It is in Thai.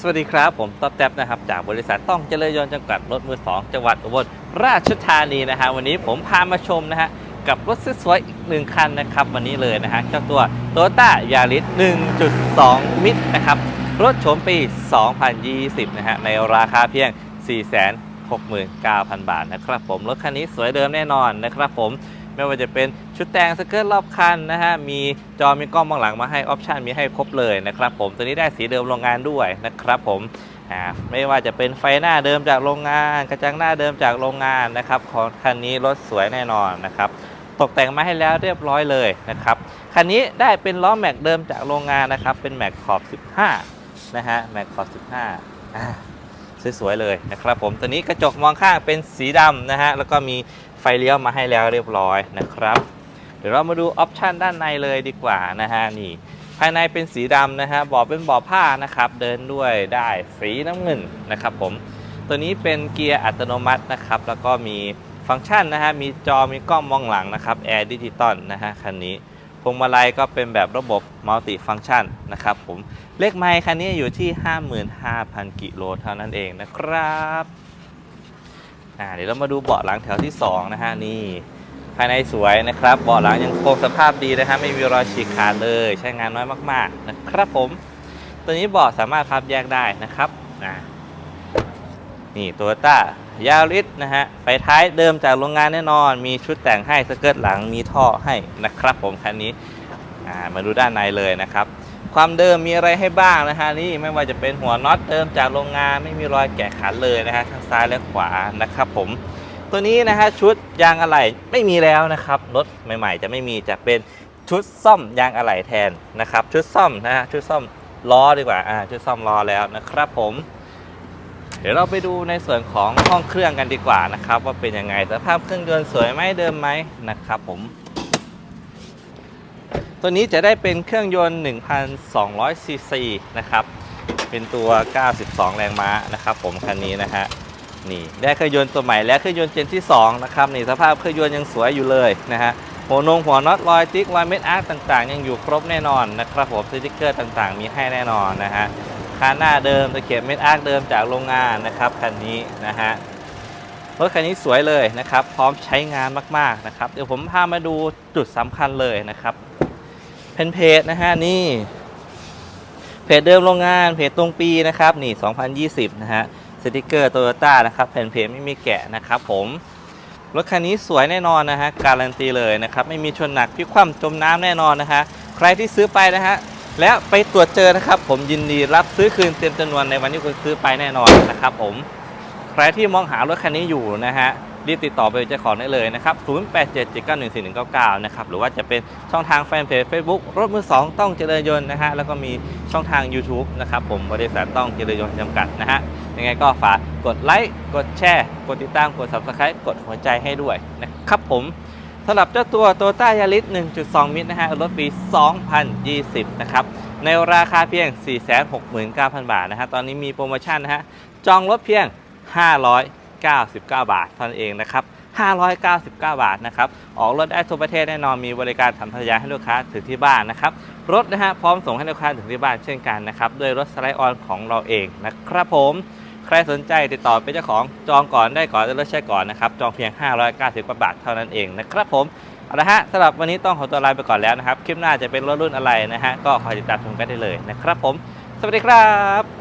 สวัสดีครับ ผมต๊อบแท็บนะครับ จากบริษัทต้องเจริญยนต์จำกัดรถมือสองจังหวัดอุบลราชธานีนะฮะวันนี้ผมพามาชมนะฮะกับรถสวยๆอีกหนึ่งคันนะครับ วันนี้เลยนะฮะเจ้าตัว Toyota Yaris 1.2 มิตรนะครับ รถโฉมปี 2020 นะฮะในราคาเพียง 469,000 บาทนะครับผมรถคันนี้สวยเดิมแน่นอนนะครับผม ไม่ว่าจะเป็นชุดแต่งสเกิร์ตรอบคันนะฮะมีจอมีกล้องมองหลังมาให้ออปชันมีให้ครบเลยนะครับผมตัวนี้ได้สีเดิมโรงงานด้วยนะครับผมไม่ว่าจะเป็นไฟหน้าเดิมจากโรงงาน กระจังหน้าเดิมจากโรงงานนะครับของคันนี้รถสวยแน่นอนนะครับตกแต่งมาให้แล้วเรียบร้อยเลยนะครับคันนี้ได้เป็นล้อแม็กเดิมจากโรงงานนะครับเป็นแม็กขอบ 15 นะฮะแม็กขอบ 15สวยๆเลยนะครับผมตัวนี้กระจกมองข้างเป็นสีดำนะฮะแล้วก็มี ไฟเลี้ยวมาให้แล้วเรียบร้อยนะครับ เดี๋ยวเรามาดูออปชันด้านในเลยดีกว่านะฮะนี่ ภายในเป็นสีดำนะฮะเบาะเป็นเบาะผ้านะครับ เดินด้วยได้สีน้ำเงินนะครับผมตัวนี้เป็นเกียร์อัตโนมัตินะครับ แล้วก็มีฟังก์ชันนะฮะมีจอมีกล้องมองหลังนะครับแอร์ดิจิตอลนะฮะคันนี้พวงมาลัยก็เป็นแบบระบบมัลติฟังก์ชันนะครับผมเลขไมค์คันนี้อยู่ที่ 55,000 กิโลเท่านั้นเองนะครับ อ่าเดี๋ยวเรามาดูเบาะหลังแถวที่ 2 นะฮะนี่ภายในสวยนะครับเบาะหลังยังคงสภาพดีนะฮะไม่มีรอยฉีกขาดเลย ใช้งานน้อยมากๆนะครับผม ตัวนี้เบาะสามารถพับแยกได้นะครับนี่โตโยต้ายาริสนะฮะไฟท้ายเดิมจากโรงงานแน่นอน มีชุดแต่งให้สเกิร์ตหลังมีท่อให้นะครับผมคันนี้มาดูด้านในเลยนะครับ ความเดิมมีอะไรให้บ้างนะฮะนี่ไม่ว่าจะเป็นหัวน็อตเดิมจากโรงงานไม่มีรอยแกะขันเลยนะฮะทั้งซ้ายและขวานะครับ ผมตัวนี้นะฮะชุดยางอะไหล่ไม่มีแล้วนะครับรถใหม่ ๆ จะไม่มีจะเป็นชุดซ่อมยางอะไหล่แทนนะครับ ชุดซ่อมนะฮะชุดซ่อมล้อดีกว่าอ่าชุดซ่อมล้อแล้วนะครับผม เดี๋ยวเราไปดูในส่วนของห้องเครื่องกันดีกว่านะครับ ว่าเป็นยังไงสภาพเครื่องยนต์สวยไหมเดิมไหมนะครับ ผม ตัวนี้จะได้เป็นเครื่องยนต์ 1,200 ซีซีนะครับ เป็นตัว 92 แรงม้านะครับ ผมคันนี้นะฮะ นี่ได้เครื่องยนต์ตัวใหม่และเครื่องยนต์เจนที่ 2 นะครับ นี่สภาพเครื่องยนต์ยังสวยอยู่เลยนะฮะ หัวนงหัวน็อตรอยติ๊กรอยเม็ดอาร์ตต่างๆ ยังอยู่ครบแน่นอนนะครับผมสติ๊กเกอร์ต่างๆ มีให้แน่นอนนะฮะคานหน้าเดิมตะเข็บเม็ดอาร์ตเดิมจากโรงงานนะครับคันนี้นะฮะรถคันนี้สวยเลยนะครับ พร้อมใช้งานมากๆนะครับ เดี๋ยวผมพามาดูจุดสำคัญเลยนะครับ เป็นเพจนะฮะนี่เพจเดิมโรงงานเพจตรงปีนะครับนี่ 2020 นะฮะสติกเกอร์โตโยต้านะครับแผ่นเพจไม่มีแกะนะครับผมรถคันนี้สวยแน่นอนนะฮะการันตีเลยนะครับไม่มีชนหนักพิคว่ำจมน้ำแน่นอนนะฮะใครที่ซื้อไปนะฮะแล้วไปตรวจเจอนะครับ ผมยินดีรับซื้อคืนเต็มจำนวนในวันที่คุณซื้อไปแน่นอนนะครับผมใครที่มองหารถคันนี้อยู่นะฮะ รีบติดต่อไปเจ้าของได้เลยนะครับ 0877914199 นะครับ หรือว่าจะเป็นช่องทางแฟนเพจ Facebook รถมือ 2 ต้องเจริญยนต์นะฮะ แล้วก็มีช่องทาง YouTube นะครับ ผมบริษัทต้องเจริญยนต์จำกัดนะฮะ ยังไงก็ฝากกดไลค์ กดแชร์ กดติดตาม กด Subscribe กดหัวใจให้ด้วยนะครับผมสำหรับเจ้าตัว Toyota Yaris 1.2 มิตรนะฮะ รถปี 2020 นะครับ ในราคาเพียง 469,000 บาทนะฮะ ตอนนี้มีโปรโมชั่นนะฮะ จองรถเพียง 500 599 บาทเท่านั้นเองนะครับ 599 บาทนะครับ ออกรถได้ทั่วประเทศแน่นอนมีบริการสัญญาให้ลูกค้าถึงที่บ้านนะครับ รถนะฮะพร้อมส่งให้ลูกค้าถึงที่บ้านเช่นกันนะครับด้วยรถสไลด์ออนของเราเองนะครับผมใครสนใจติดต่อเป็นเจ้าของจองก่อนได้ก่อนได้รถใช้ก่อนนะครับ จองเพียง 590บาทเท่านั้นเองนะครับผมเอาละฮะสำหรับวันนี้ต้องขอตัวลาไปก่อนแล้วนะครับ คลิปหน้าจะเป็นรถรุ่นอะไรนะฮะก็คอยติดตามชมกันได้เลยนะครับผม สวัสดีครับ